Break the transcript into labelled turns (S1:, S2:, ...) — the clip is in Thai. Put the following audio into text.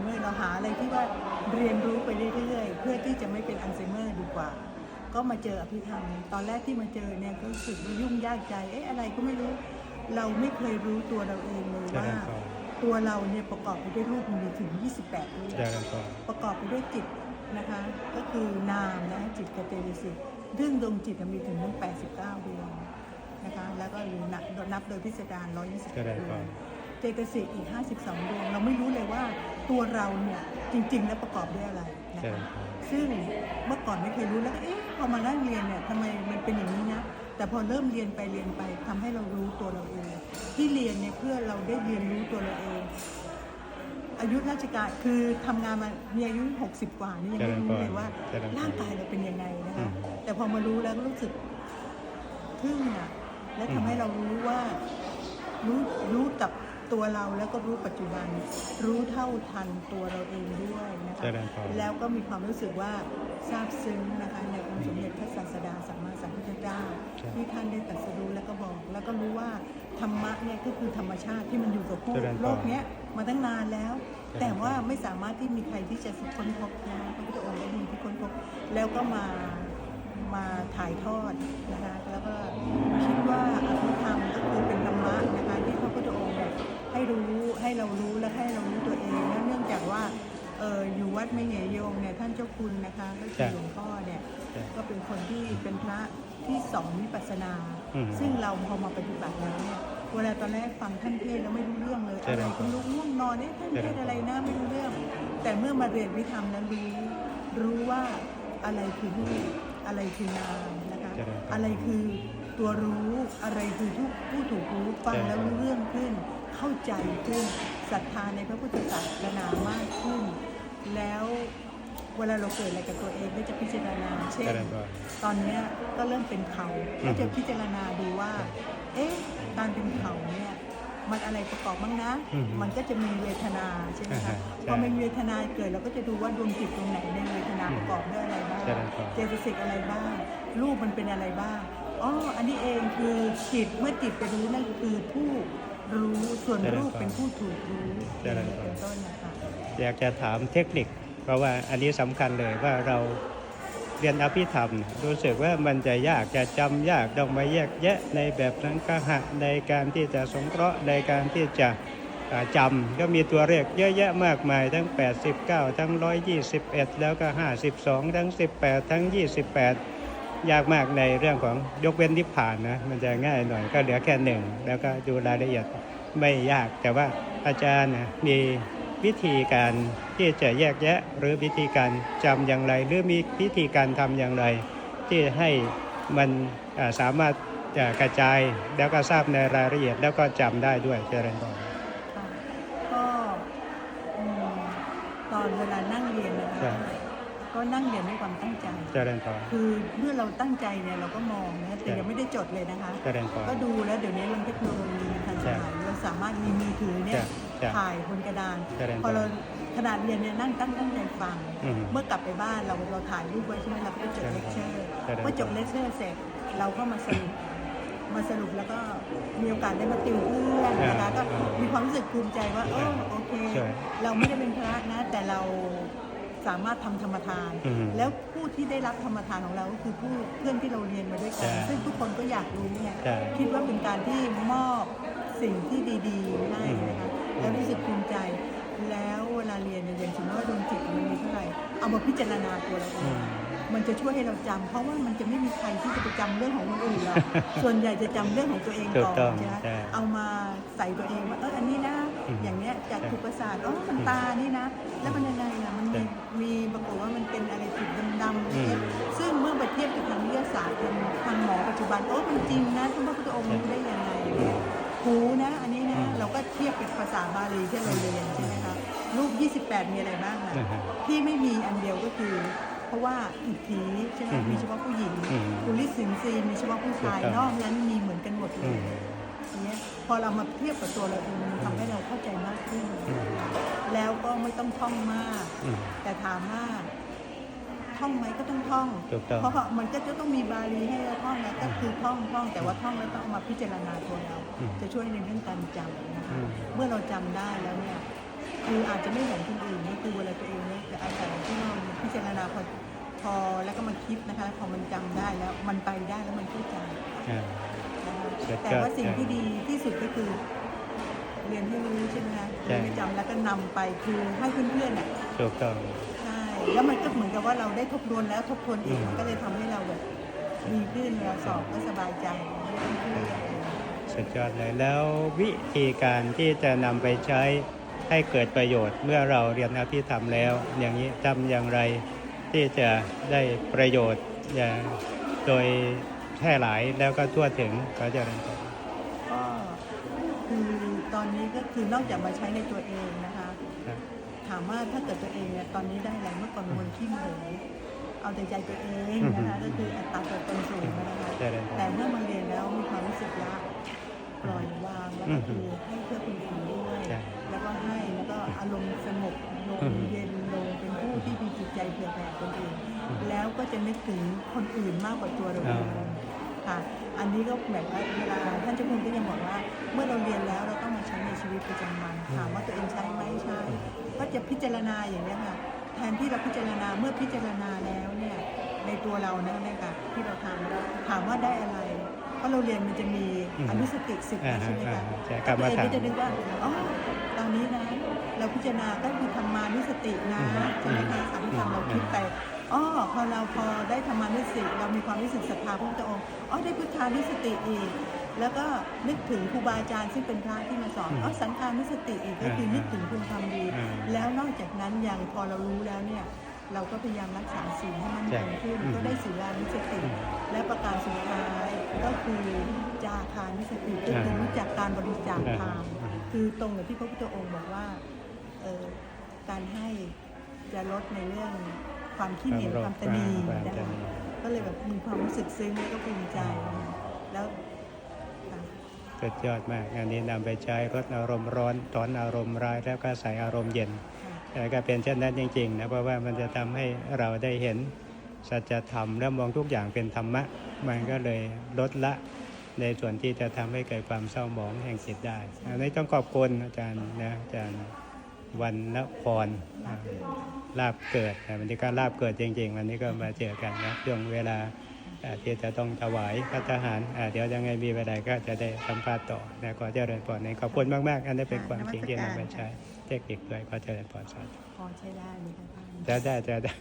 S1: เมอร์เราหาอะไรที่ว่าเรียนรู้ไปเรื่อยๆ เพื่อที่จะไม่เป็นอัลไซเมอร์ดีกว่า ก็มาเจออภิธรรม ตอนแรกที่มาเจอเนี่ยก็รู้สึกว่ายุ่งยากใจ เอ๊ะอะไรก็ไม่รู้ เราไม่เคยรู้ตัวเราเองเลยว่า
S2: เจริญพร
S1: ตัวเราเนี่ยประกอบไปด้วยรูปมีถึง 28รูป
S2: เจริญพร
S1: ประกอบไปด้วยจิตนะคะ ก็คือนามนะจิตกับเจตสิกเรื่องดวงจิตมีถึงทั้ง89ดวงนะคะ แล้วก็หรือนับนับโดยพิสดาร120
S2: เจริญ
S1: ด
S2: พ
S1: ว
S2: รง
S1: เจตสิกอีก 52ดวงเราไม่รู้เลยว่า ตัวเราเนี่ยจริง ๆ แล้วประกอบด้วยอะไรนะ
S2: เจริ
S1: คะ
S2: ญพร
S1: ซึ่งเมื่อก่อนไม่เคยรู้แล้วก็เอ๊ะพอมานั่งเรียนเนี่ยทำไมมันเป็นอย่างนี้นะ แต่พอเริ่มเรียนไปเรียนไปทำให้เรารู้ตัวเราเองที่เรียนเนี่ยเพื่อเราได้เรียนรู้ตัวเราเอง อายุราชการคือทำงานมามีอายุ 60 กว่านี่ยังไม่รู้เลยว่า
S2: เจริญพร
S1: ร่างกายเราเป็นยังไงนะคะ
S2: อืม
S1: แต่พอมารู้แล้วก็รู้สึก ทึ่งอะและทำให้เรารู้ว่า รู้รู้กับ ตัวเราแล้วก็รู้ปัจจุบัน รู้เท่าทันตัวเราเองด้วยนะคะ
S2: เจริญพร
S1: แล้วก็มีความรู้สึกว่าซาบซึ้งนะคะในองค์สมเด็จพระศาสดาสัมมาสัมพุทธเจ้า
S2: ครับ
S1: ที่ท่านได้ตรัสรู้แล้วก็บอก แล้วก็รู้ว่าธรรมะเนี่ยก็คือธรรมชาติที่มันอยู่กับผู้
S2: เจริญพร
S1: โลกเนี้ยมาตั้งนานแล้ว
S2: เจริญพร
S1: แต่ว่าไม่สามารถที่มีใครที่จะค้นพบนะพระพุทธองค์ได้มีที่ค้นพบ แล้วก็มามาถ่ายทอดนะคะแล้วก็คิดว่าอภิธรรมก็คือเป็นธรรมะนะคะที่พระพุทธองค์เนี่ย ให้รู้ให้เรารู้และให้เรารู้ตัวเองและเนื่องจากว่าเอออยู่วัดไม่เหยโยงเนี่ยท่านเจ้าคุณนะคะก็คือหลวงพ่อเนี่ย
S2: ใช่
S1: ก็เป็นคนที่เป็นพระที่สอนวิปัสสนา
S2: อืม
S1: ซึ่งเราพอมาปฏิบัติแล้วเนี่ยเวลาตอนแรกฟังท่านเทศน์แล้วไม่รู้เรื่องเลย
S2: ใช่
S1: อะไร
S2: ครับ
S1: ก็ไม่รู้ง่วงนอนเนี่ยท่านเทศน์อะไรนะไม่รู้เรื่อง แต่เมื่อมาเรียนวิธรรมแล้วรู้รู้ว่าอะไรคือรูปอะไรคือนามนะคะ
S2: ใช่ครับ
S1: อะไรคือตัวรู้อะไรคือผู้ผู้ถูกรู้ฟัง
S2: ใช่ครับ
S1: แล้วรู้เรื่องขึ้น เข้าใจขึ้นศรัทธาในพระพุทธศาสนามากขึ้น แล้วเวลาเราเกิดอะไรกับตัวเองก็จะพิจารณา เช่
S2: เจ
S1: น
S2: ริญพร
S1: ตอนเนี้ยก็เริ่มเป็นเขา
S2: อื
S1: ก็
S2: ม
S1: จะพิจารณาดูว่า เอ๊ะการเป็นเขาเนี่ยมันอะไรประกอบบ้างนะ
S2: อืม
S1: มันก็จะมีเวทนาใช่ไหม
S2: อ่า
S1: คะ
S2: ฮะใช่
S1: พอมันมีเวทนาเกิดเราก็จะดูว่าดวงจิตตรงไหนในเวทนาประกอบด้วยอะไรบ้าง
S2: ใช่ครับ
S1: เจตสิกอะไรบ้าง รูปมันเป็นอะไรบ้าง อ๋อ อันนี้เองคือจิตเมื่อจิตไปรู้นั่นคือผู้รู้ ส่วนรูปเป็นผู้ถูกรู้เป็นต้นนะคะ
S2: อยากจะถามเทคนิค เพราะว่าอันนี้สำคัญเลยว่าเราเรียนอภิธรรม รู้สึกว่ามันจะยากจะจำยากต้องมาแยกแยะในแบบสังคหะในการที่จะสงเคราะห์ในการที่จะอ่าจำก็มีตัวเลขเยอะแยะมากมายทั้ง 89 ทั้ง 121 แล้วก็ 52 ทั้ง 18 ทั้ง 28 ยากมากในเรื่องของยกเว้นนิพพานนะ มันจะง่ายหน่อยก็เหลือแค่หนึ่ง แล้วก็ดูรายละเอียด ไม่ยากแต่ว่าอาจารย์นะมีวิธีการที่จะแยกแยะหรือวิธีการจำอย่างไร หรือมีวิธีการทำอย่างไร ที่ให้มันอ่าสามารถจะกระจายแล้วก็ทราบในรายละเอียดแล้วก็จำได้ด้วยเจริญพร
S1: ค่ะก็อืมตอนเวลานั่งเรียนนะ
S2: ครั
S1: คะ
S2: บ
S1: ก็นั่งเรียนด้วยความตั้งใจ
S2: เจริญพร
S1: คือเมื่อเราตั้งใจเนี่ยเราก็มองนะแต่
S2: ครับ
S1: ยังไม่ได้จดเลยนะคะ
S2: เจริญพร
S1: ก็ดูแล้วเดี๋ยวนี้เรื่องเทคโนโลยีมัน เนี่
S2: ครั
S1: ย
S2: บครับ
S1: ถ่ายบนกระดาน
S2: เจริญพร
S1: พอเราขนาดเรียนเนี่ยนั่งตั้งตั้งใจฟัง
S2: อืม
S1: เมื่อกลับไปบ้านเราเราถ่ายรูปไว้ใช่ไหมเราก็ไปจด
S2: เจริ
S1: เล
S2: ญ
S1: ค
S2: พร
S1: เชอร์
S2: เจริญพร
S1: เมื่อจบเลคเชอร์เสร็จเราก็มาสรุปมาสรุปแล้วก็มีโอกาสได้มาติวเพื่อนนะคะ
S2: อ่า
S1: ก็มีความรู้สึกภูมิใจว่าเออโอเค
S2: ใช่
S1: เราไม่ได้เป็นพระนะแต่เรา สามารถทำธรรมทาน
S2: อืม
S1: แล้วผู้ที่ได้รับธรรมทานของเราก็คือผู้เพื่อนที่เราเรียนมาด้วยกัน
S2: ใช่
S1: ซึ่งทุกคนก็อยากรู้ไง
S2: ใช่
S1: คิดว่าเป็นการที่มอบสิ่งที่ดีๆให้นะคะ
S2: อืม
S1: แล้วรู้สึกภูมิใจ แล้วเวลาเรียนเนี่ยอย่างสมมติว่าดวงจิตมันมีเท่าไหร่เอามาพิจารณาตัวเราเอ
S2: อื
S1: ง
S2: ม
S1: มันจะช่วยให้เราจำเพราะว่ามันจะไม่มีใครที่จะไปจำเรื่องของคนอื่นหรอกส่วนใหญ่จะจำเรื่องของตัวเอง
S2: ถู
S1: ก่
S2: ก
S1: อน
S2: ต้อง
S1: ใช่ไหม
S2: ใช่
S1: เอามาใส่ตัวเองว่าเอออันนี้นะ
S2: อืม
S1: อย่างเนี้ยจาก
S2: ใช่
S1: ถูกประสาทอ๋อมันตานี่นะ แล้วมันยังไงอะมันมี
S2: ใช่
S1: มีปรากฏว่ามันเป็นอะไรจุดดำๆอะไรเงี้ย
S2: อืม
S1: ซึ่งเมื่อไปเทียบกับทางวิทยาศาสตร์ทางทางหมอปัจจุบันโอ้มันจริงนะท่านพระพุทธองค์รู้ได้ยังไงหูนะอันนี้นะ
S2: อืม
S1: เราก็เทียบกับภาษาบาลีที่เราเรียนใช่ไหมคะรูป 28 มีอะไรบ้างอะ
S2: อ่าฮะ
S1: ที่ไม่มีอันเดียวก็คือ เพราะว่าอิทธิใช่ไหม
S2: อืม
S1: มีเฉพาะผู้หญิง
S2: อืม
S1: กุลิสินซีมีเฉพาะผู้ชาย
S2: ถูกต้อง
S1: นอกนั้นมีเหมือนกันหมดเล
S2: อื
S1: ย
S2: ม
S1: อย่างเงี้ยพอเรามาเทียบกับตัวเราเองมันทำให้เราเข้าใจมากขึ้น
S2: อืม
S1: แล้วก็ไม่ต้องท่องมาก
S2: อืม
S1: แต่ถามว่าท่องไหมก็ต้องท่อง
S2: ถูกต้อง
S1: เพราะมันก็จะต้องมีบาลีให้เราท่องนะก็คือท่องท่องแต่ว่าท่องแล้วต้องเอามาพิจารณาตัวเรา
S2: อืม
S1: จะช่วยในเรื่องการจำนะคะ
S2: อืม
S1: เมื่อเราจำได้แล้วเนี่ย คืออาจจะไม่เหมือนคนอื่นก็พอพอแล้วก็มาคิดนะคะ พอมันจำได้แล้วมันไปได้แล้วมันเข้าใจ
S2: อ่า
S1: นะคะ
S2: สุดยอด
S1: แต่ว่าสิ่งที่ดีที่สุดก็คือเรียนให้รู้ใช่ไหมคะ
S2: ใช่
S1: เรียนให้จำแล้วก็นำไปคือให้เพื่อนๆน่ะ
S2: ถูกต้อง
S1: ใช่แล้วมันก็เหมือนกับว่าเราได้ทบทวนแล้วทบทวนอีก
S2: อืม
S1: มันก็เลยทำให้เราแบบดีขึ้นเวลาสอบก็สบายใจไม่ต้องเครียด
S2: สุดยอดเลยแล้ววิธีการที่จะนำไปใช้ ให้เกิดประโยชน์เมื่อเราเรียนอภิธรรมแล้ว อย่างนี้ทำอย่างไรที่จะได้ประโยชน์อย่างโดยแพร่หลายแล้วก็ทั่วถึงก็จะเรียนต่อ
S1: ก็คือตอนนี้ก็คือนอกจากมาใช้ในตัวเองนะคะ
S2: ครับ
S1: ถามว่าถ้าเกิดตัวเองเนี่ยตอนนี้ได้อะไรเมื่อก่อนเป็นคนขี้โมโหเอาแต่ใจตัวเองนะคะก็คืออัตราตัวตนสูงนะคะ
S2: ใช่เลยครับ
S1: แต่เมื่อมาเรียนแล้วมีความรู้สึกละ ปล่อยวางแล้วก็คือให้เพื่อคนอื่นด้วย
S2: ใช่
S1: แล้วก็ให้แล้วก็อารมณ์สงบลง
S2: อืม
S1: เย็นลงเป็นผู้ที่มีจิตใจเผื่อแผ่คนอื่น แล้วก็จะนึกถึงคนอื่นมากกว่าตัวเราเองค่ะอันนี้ก็แบบว่าเวลาท่านเจ้าคุณก็ยังบอกว่า เมื่อเราเรียนแล้วเราต้องมาใช้ในชีวิตประจำวันถามว่าตัวเองใช้ไหมใช้ก็จะพิจารณาอย่างนี้ยค่ะแทนที่เราพิจารณาเมื่อพิจารณาแล้วเนี่ยในตัวเรานะเนี่ยค่ะที่เราทำถามว่าได้อะไร เพราะเราเรียนมันจะมี
S2: อืม
S1: อนุสติสิบ
S2: อ่า
S1: ใช่ไหม
S2: อ่า
S1: คะ
S2: ใช่กรรม
S1: ตัวเอง
S2: ฐาน
S1: ก็จะนึกว่าอ๋อตอนนี้นะ เราพิจารณาก็คือธรรมานุสตินะ
S2: อืม
S1: ใช่ไหมคะอภิธรรมเราคิดไปอ๋อพอเราพอได้ธรรมานุสติเรามีความรู้สึกศรัทธาพระพุทธองค์อ๋อได้พุทธานุสติอีกแล้วก็นึกถึงครูบาอาจารย์ซึ่งเป็นพระที่มาสอน
S2: อืม
S1: อ๋อสังฆานุสติอีกก็คือนึกถึงคุณความดี
S2: อืม
S1: แล้วนอกจากนั้นยังพอเรารู้แล้วเนี่ยเราก็พยายามรักษาศีลให้มัน
S2: ใช่
S1: คงขึ้น
S2: อืม
S1: ก็ได้ศีลานุสติและประการสุดท้าย ก็คือจาคานุสติก็คือรู้จักการบริจาคทานคือตรงกับที่พระพุทธองค์บอกว่าเอ่อการให้จะลดในเรื่องความขี้เหนียวความตนี
S2: ความ
S1: นะ
S2: ต
S1: คะ
S2: นี
S1: ก็เลยแบบมีความรู้สึกซึ้งแล้วก็ภูมิใจนะคะแล้วค่ะ
S2: สุดยอดมากอันนี้นำไปใช้ลดอารมณ์ร้อนถอนอารมณ์ร้ายแล้วก็ใส่อารมณ์เย็น
S1: ค่ะ
S2: แต่ก็เป็นเช่นนั้นจริงๆนะเพราะว่ามันจะทำให้เราได้เห็น สัจธรรมและมองทุกอย่างเป็นธรรมะ มันก็เลยลดละในส่วนที่จะทำให้เกิดความเศร้าหมองแห่งจิตได้อันนี้ต้องขอบคุณอาจารย์นะอาจารย์วันนพรอ่าลาบเกิดนะวันนี้ก็ลาบเกิดจริง ๆ วันนี้ก็มาเจอกันนะช่วงเวลาอ่าที่จะต้องถวายพระทหารอ่าเดี๋ยวยังไงมีเวลาก็จะได้สัมภาษณ์ต่อนะขอเจริญพรในขอบคุณมากๆ อันนี้เป็นความจริงที่นำไปใช้เทคนิคด้วยขอเจริญพรสาธุ
S1: พอใช้ได้ไหมคะท่าน
S2: จะได้จะได้